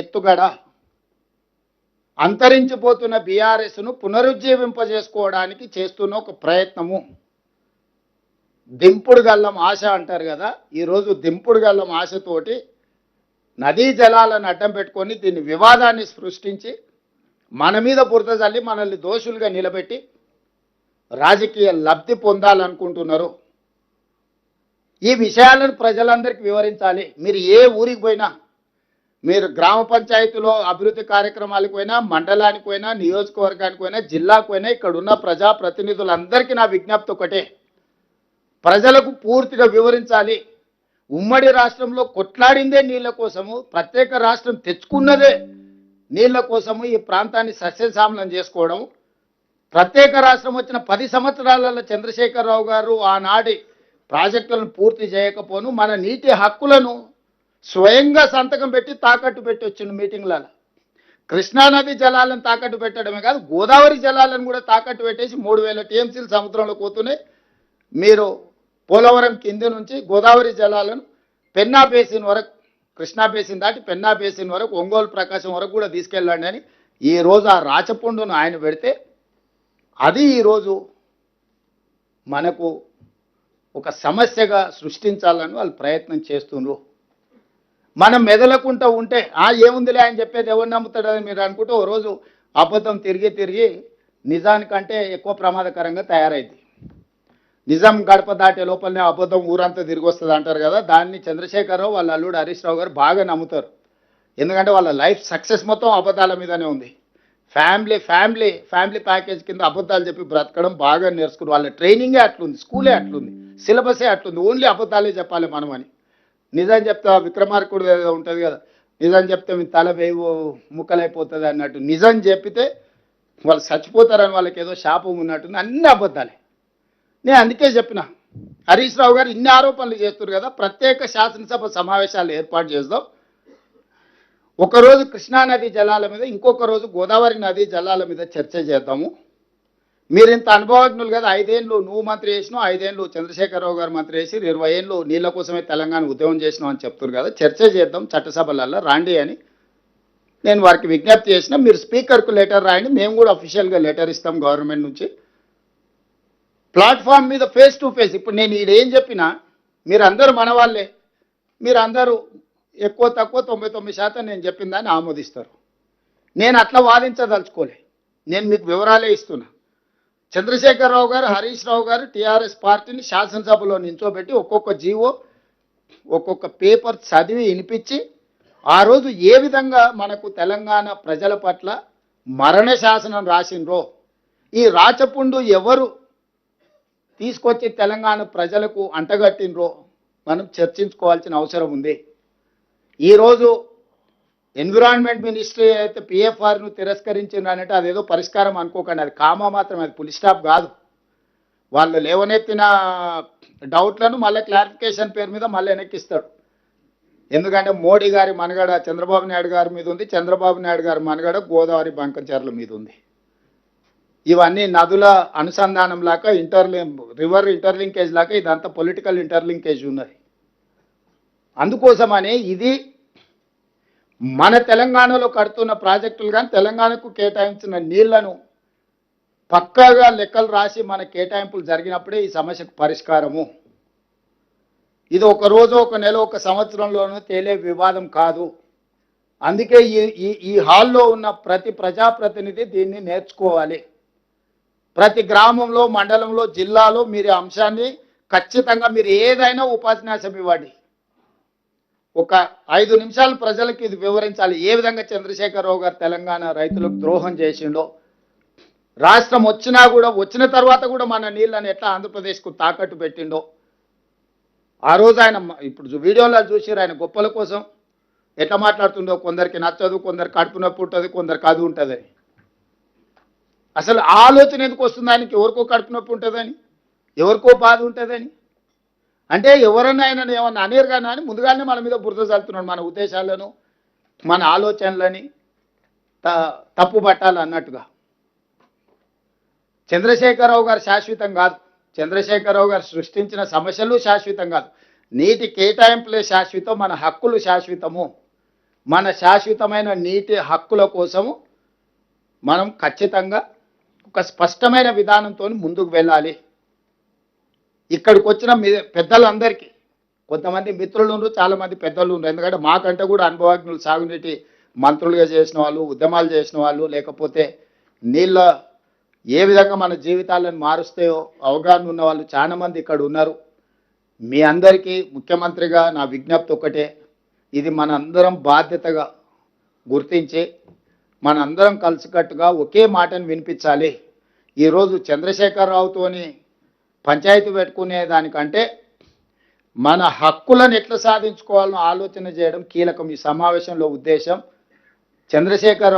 ఎత్తుగడ. అంతరించిపోతున్న బీఆర్ఎస్ను పునరుజ్జీవింపజేసుకోవడానికి చేస్తున్న ఒక ప్రయత్నము. దింపుడు గల్లం ఆశ అంటారు కదా ఈరోజు దింపుడు గల్లం ఆశతోటి నదీ జలాలను అడ్డం పెట్టుకొని దీన్ని వివాదాన్ని సృష్టించి మన మీద బురద చల్లి మనల్ని దోషులుగా నిలబెట్టి రాజకీయ లబ్ధి పొందాలనుకుంటున్నారు. ఈ విషయాలను ప్రజలందరికీ వివరించాలి. మీరు ఏ ఊరికి పోయినా మీరు గ్రామ పంచాయతీలో అభివృద్ధి కార్యక్రమాలకు పోయినా మండలానికి పోయినా నియోజకవర్గానికి పోయినా జిల్లాకు పోయినా ఇక్కడ ఉన్న ప్రజాప్రతినిధులందరికీ నా విజ్ఞప్తి ఒకటే. ప్రజలకు పూర్తిగా వివరించాలి. ఉమ్మడి రాష్ట్రంలో కొట్లాడిందే నీళ్ళ కోసము ప్రత్యేక రాష్ట్రం తెచ్చుకున్నదే నీళ్ళ కోసము ఈ ప్రాంతాన్ని సస్యశామలం చేసుకోవడం. ప్రత్యేక రాష్ట్రం వచ్చిన పది సంవత్సరాలలో చంద్రశేఖరరావు గారు ఆనాటి ప్రాజెక్టులను పూర్తి చేయకపోను మన నీటి హక్కులను స్వయంగా సంతకం పెట్టి తాకట్టు పెట్టి వచ్చిండు మీటింగ్లలో. కృష్ణానది జలాలను తాకట్టు పెట్టడమే కాదు గోదావరి జలాలను కూడా తాకట్టు పెట్టేసి మూడు వేల టీఎంసీలు సముద్రంలో పోతూనే మీరు పోలవరం కింది నుంచి గోదావరి జలాలను పెన్నా బేసిన్ వరకు కృష్ణా బేసిన్ దాటి పెన్నా బేసిన్ వరకు ఒంగోలు ప్రకాశం వరకు కూడా తీసుకెళ్ళండి అని ఈ రోజు ఆ రాచపుండును ఆయన పెడితే అది ఈరోజు మనకు ఒక సమస్యగా సృష్టించాలని వాళ్ళు ప్రయత్నం చేస్తున్నారు మనం మెదలకుంటూ ఉంటే ఆ ఏముందిలే అని చెప్పేది ఎవరు నమ్ముతాడని మీరు అనుకుంటే ఓ రోజు అబద్ధం తిరిగి తిరిగి నిజానికంటే ఎక్కువ ప్రమాదకరంగా తయారైంది నిజం గడప దాటే లోపలనే అబద్ధం ఊరంతా తిరిగి వస్తుంది అంటారు కదా దాన్ని చంద్రశేఖరరావు వాళ్ళ అల్లుడు హరీష్ రావు గారు బాగా నమ్ముతారు. ఎందుకంటే వాళ్ళ లైఫ్ సక్సెస్ మొత్తం అబద్ధాల మీదనే ఉంది. ఫ్యామిలీ ఫ్యామిలీ ఫ్యామిలీ ప్యాకేజ్ కింద అబద్ధాలు చెప్పి బ్రతకడం బాగా నేర్చుకుని వాళ్ళ ట్రైనింగే అట్లుంది స్కూలే అట్లుంది సిలబసే అట్లుంది. ఓన్లీ అబద్ధాలే చెప్పాలి మనం అని. నిజం చెప్తే విక్రమార్కుడు ఉంటుంది కదా. నిజం చెప్తే మీ తల వేవు ముక్కలైపోతుంది అన్నట్టు. నిజం చెప్పితే వాళ్ళు చచ్చిపోతారని వాళ్ళకి ఏదో శాపం ఉన్నట్టుంది అన్ని అబద్ధాలే. నేను అందుకే చెప్పిన. హరీష్ రావు గారు ఇన్ని ఆరోపణలు చేస్తున్నారు కదా. ప్రత్యేక శాసనసభ సమావేశాలు ఏర్పాటు చేద్దాం. ఒకరోజు కృష్ణానది జలాల మీద ఇంకొక రోజు గోదావరి నది జలాల మీద చర్చ చేద్దాము. మీరు ఇంత అనుభవజ్ఞులు కదా ఐదేళ్ళు నువ్వు మంత్రి చేసినావు ఐదేళ్ళు చంద్రశేఖరరావు గారు మంత్రి చేసి ఇరవై ఏళ్ళు నీళ్ళ కోసమే తెలంగాణ ఉద్యమం చేసినావు అని చెప్తున్నారు కదా చర్చ చేద్దాం చట్టసభలలో రాండి అని. నేను వారికి విజ్ఞప్తి చేసిన మీరు స్పీకర్కు లెటర్ రాయండి మేము కూడా అఫీషియల్గా లెటర్ ఇస్తాం గవర్నమెంట్ నుంచి. ప్లాట్ఫామ్ మీద ఫేస్ టు ఫేస్ ఇప్పుడు నేను ఈడ ఏం చెప్పినా మీరందరూ మన వాళ్ళే మీరందరూ ఎక్కువ తక్కువ తొంభై తొమ్మిది శాతం నేను చెప్పిన దాన్ని ఆమోదిస్తారు. నేను అట్లా వాదించదలుచుకోలే. నేను మీకు వివరాలే ఇస్తున్నా. చంద్రశేఖరరావు గారు హరీష్ రావు గారు టీఆర్ఎస్ పార్టీని శాసనసభలో నించోబెట్టి ఒక్కొక్క జీవో ఒక్కొక్క పేపర్ చదివి వినిపించి ఆ రోజు ఏ విధంగా మనకు తెలంగాణ ప్రజల పట్ల మరణ శాసనం రాసిండ్రో ఈ రాచపుండు ఎవరు తీసుకొచ్చి తెలంగాణ ప్రజలకు అంటగట్టినరో మనం చర్చించుకోవాల్సిన అవసరం ఉంది. ఈరోజు ఎన్విరాన్మెంట్ మినిస్ట్రీ అయితే పిఎఫ్ఆర్ను తిరస్కరించిండ్రు అదేదో పరిష్కారం అనుకోకండి. అది కామా మాత్రం అది పులి స్టాప్ కాదు. వాళ్ళు లేవనెత్తిన డౌట్లను మళ్ళీ క్లారిఫికేషన్ పేరు మీద మళ్ళీ వెనక్కిస్తాడు. ఎందుకంటే మోడీ గారి మనగడ చంద్రబాబు నాయుడు గారి మీద ఉంది. చంద్రబాబు నాయుడు గారి మనగడ గోదావరి బంకంచర్ల మీద ఉంది. ఇవన్నీ నదుల అనుసంధానం లాగా ఇంటర్లింక్ రివర్ ఇంటర్లింకేజ్ లాగా ఇదంతా పొలిటికల్ ఇంటర్లింకేజ్ ఉన్నది. అందుకోసమనే ఇది మన తెలంగాణలో కడుతున్న ప్రాజెక్టులు కానీ తెలంగాణకు కేటాయించిన నీళ్ళను పక్కాగా లెక్కలు రాసి మన కేటాయింపులు జరిగినప్పుడే ఈ సమస్యకు పరిష్కారము. ఇది ఒక రోజు ఒక నెల ఒక సంవత్సరంలోనూ తేలే వివాదం కాదు. అందుకే ఈ ఈ ఈ హాల్లో ఉన్న ప్రతి ప్రజాప్రతినిధి దీన్ని నేర్చుకోవాలి. ప్రతి గ్రామంలో మండలంలో జిల్లాలో మీరు అంశాన్ని ఖచ్చితంగా మీరు ఏదైనా ఉపన్యాసం ఇవ్వండి. ఒక ఐదు నిమిషాలు ప్రజలకు ఇది వివరించాలి. ఏ విధంగా చంద్రశేఖరరావు గారు తెలంగాణ రైతులకు ద్రోహం చేసిండో రాష్ట్రం వచ్చినా కూడా వచ్చిన తర్వాత కూడా మన నీళ్ళని ఎట్లా ఆంధ్రప్రదేశ్కు తాకట్టు పెట్టిండో ఆ రోజు ఆయన ఇప్పుడు వీడియోలో చూసారు ఆయన గొప్పల కోసం. ఎట్లా మాట్లాడుతుండో కొందరికి నచ్చదు కొందరు కడుపు నొప్పి ఉంటుంది కొందరికి అది ఉంటుంది అసలు ఆ ఆలోచన ఎందుకు వస్తుంది ఆయనకి? ఎవరికో కడుపు నొప్పి ఉంటుందని ఎవరికో బాధ ఉంటుందని. అంటే ఎవరన్నా ఆయన ఏమన్నా అనేరు కానీ అని ముందుగానే మన మీద బురద చల్లుతున్నాడు మన ఉద్దేశాలను మన ఆలోచనలని త తప్పు పట్టాలి అన్నట్టుగా. చంద్రశేఖరరావు గారు శాశ్వతం కాదు. చంద్రశేఖరరావు గారు సృష్టించిన సమస్యలు శాశ్వతం కాదు. నీటి కేటాయింపులే శాశ్వతం మన హక్కులు శాశ్వతము. మన శాశ్వతమైన నీటి హక్కుల కోసము మనం ఖచ్చితంగా ఒక స్పష్టమైన విధానంతో ముందుకు వెళ్ళాలి. ఇక్కడికి వచ్చిన మీ పెద్దలందరికీ కొంతమంది మిత్రులు ఉన్నారు చాలామంది పెద్దలు ఉన్నారు ఎందుకంటే మాకంటే కూడా అనుభవజ్ఞులు సాగునీటి మంత్రులుగా చేసిన వాళ్ళు ఉద్యమాలు చేసిన వాళ్ళు లేకపోతే నీళ్ళ ఏ విధంగా మన జీవితాలను మారుస్తాయో అవగాహన ఉన్న వాళ్ళు చాలామంది ఇక్కడ ఉన్నారు మీ అందరికీ ముఖ్యమంత్రిగా నా విజ్ఞప్తి ఒకటే ఇది మన అందరం బాధ్యతగా గుర్తించి మన అందరం కలిసికట్టుగా ఒకే మాటను వినిపించాలి. ఈరోజు చంద్రశేఖరరావుతోని పంచాయతీ పెట్టుకునే దానికంటే మన హక్కులను ఎట్లా సాధించుకోవాలని ఆలోచన చేయడం కీలకం ఈ సమావేశంలో ఉద్దేశం. చంద్రశేఖర్